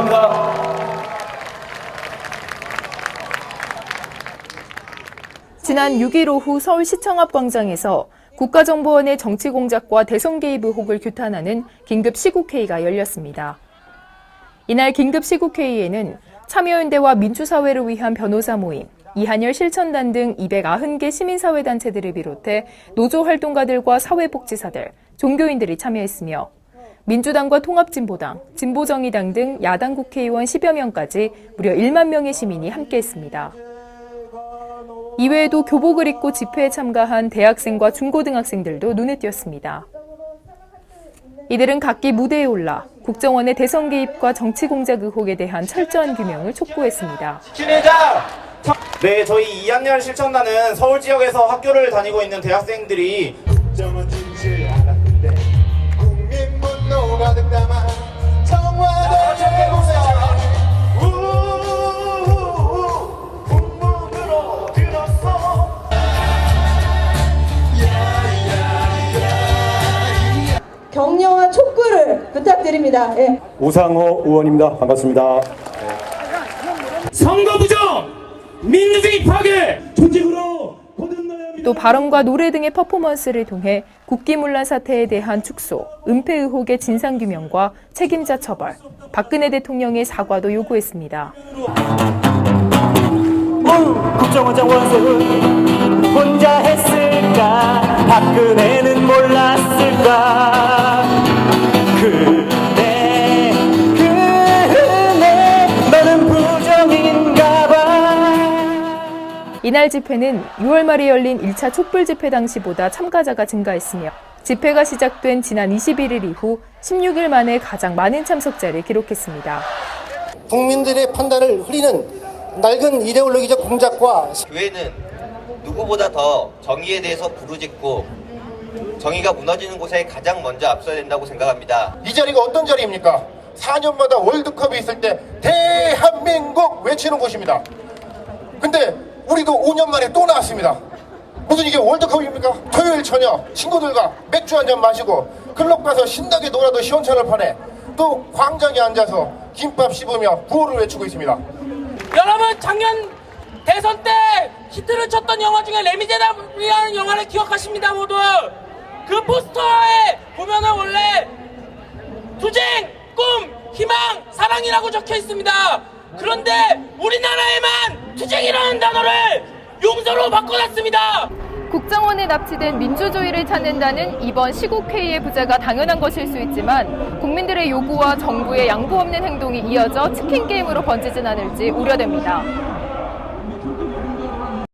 감사합니다. 지난 6일 오후 서울시청 앞 광장에서 국가정보원의 정치공작과 대선 개입 의혹을 규탄하는 긴급 시국회의가 열렸습니다. 이날 긴급 시국회의에는 참여연대와 민주사회를 위한 변호사 모임, 이한열 실천단 등 290개 시민사회단체들을 비롯해 노조 활동가들과 사회복지사들, 종교인들이 참여했으며 민주당과 통합진보당, 진보정의당 등 야당 국회의원 10여 명까지 무려 1만 명의 시민이 함께했습니다. 이외에도 교복을 입고 집회에 참가한 대학생과 중고등학생들도 눈에 띄었습니다. 이들은 각기 무대에 올라 국정원의 대선 개입과 정치 공작 의혹에 대한 철저한 규명을 촉구했습니다. 네, 저희 이한열 실천단은 서울 지역에서 학교를 다니고 있는 대학생들이 부탁드립니다. 예. 우상호 의원입니다. 반갑습니다. 선거 부정, 민주주의 파괴, 조직으로. 또 발언과 노래 등의 퍼포먼스를 통해 국기문란 사태에 대한 축소, 은폐 의혹의 진상규명과 책임자 처벌, 박근혜 대통령의 사과도 요구했습니다. 국정원장 원석은 혼자 했을까 박근혜는 몰랐을까 이날 집회는 6월 말에 열린 1차 촛불 집회 당시보다 참가자가 증가했으며 집회가 시작된 지난 21일 이후 16일 만에 가장 많은 참석자를 기록했습니다. 국민들의 판단을 흐리는 낡은 이데올로기적 공작과 교회는 누구보다 더 정의에 대해서 부르짖고 정의가 무너지는 곳에 가장 먼저 앞서야 된다고 생각합니다. 이 자리가 어떤 자리입니까? 4년마다 월드컵이 있을 때 대한민국 외치는 곳입니다 근데 우리도 5년 만에 또 나왔습니다. 무슨 이게 월드컵입니까? 토요일 저녁 친구들과 맥주 한 잔 마시고 클럽 가서 신나게 놀아도 시원찮을 판에 또 광장에 앉아서 김밥 씹으며 구호를 외치고 있습니다. 여러분 작년 대선 때 히트를 쳤던 영화 중에 레미제라블이라는 영화를 기억하십니다 모두. 그 포스터에 보면은 원래 투쟁, 꿈, 희망, 사랑이라고 적혀 있습니다. 그런데 용서로 바꿔놨습니다 국정원에 납치된 민주주의를 찾는다는 이번 시국회의의 부재가 당연한 것일 수 있지만 국민들의 요구와 정부의 양보 없는 행동이 이어져 치킨 게임으로 번지진 않을지 우려됩니다.